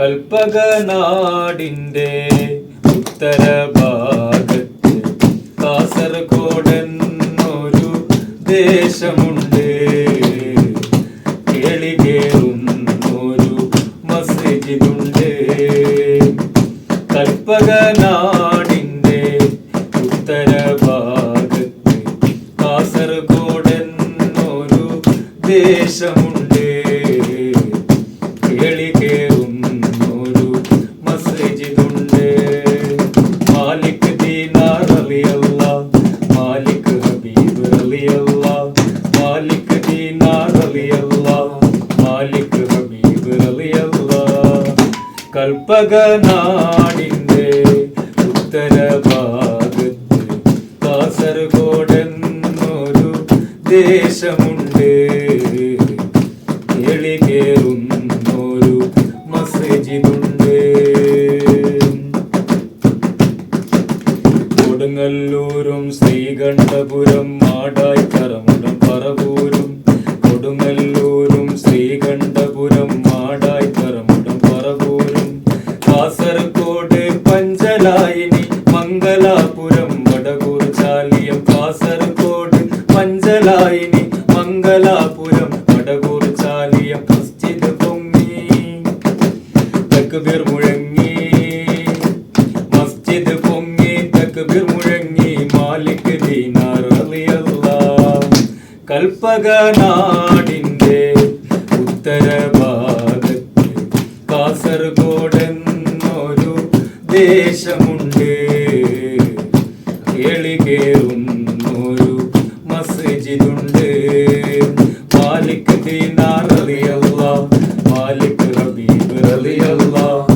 കൽപ്പകനാടിന്റെ ഉത്തരഭാഗത്ത് കാസർഗോഡെന്നൊരു ദേശമുണ്ട്. കേളികേറുന്നൊരു മസ്ജിദുണ്ട് കൽപ്പകനാടിന്റെ ഉത്തരഭാഗത്ത് കാസർഗോഡെന്നൊരു ദേശമുണ്ട്. കൽപ്പകനാടിന്റെ ഉത്തരഭാഗത്ത് കാസർഗോഡെന്നൊരു ദേശമുണ്ട്. കേളികേറുന്നൊരു മസ്ജിദുണ്ട്. കൊടുങ്ങല്ലൂരും ശ്രീകണ്ഠപുരം മാടായി കറമുടം പറവൂരും കൊടുങ്ങല്ലൂരും കാസർഗോഡ് പഞ്ചലായിനി മംഗലാപുരം വടകൂർ ചാലിയം. കാസർഗോഡ് പഞ്ചലായിനി മംഗലാപുരം വടകൂർ ചാലിയം. മസ്ജിദ് പൊങ്ങി തക്ബീർ മുഴങ്ങി മസ്ജിദ് പൊങ്ങി തക്ബീർ മുഴങ്ങി. മാലിക് ദീനാർ റളിയല്ലാഹ്. കൽപ്പകനാടിന്റെ ഉത്തരഭാഗത്ത് ദേശമുണ്ട്. കേളികേറുന്നൊരു മസ്ജിദുണ്ട് മാലിക് ദീനാർ റളിയല്ലാഹ് മാലിക് ഹബീബ് റളിയല്ലാഹ്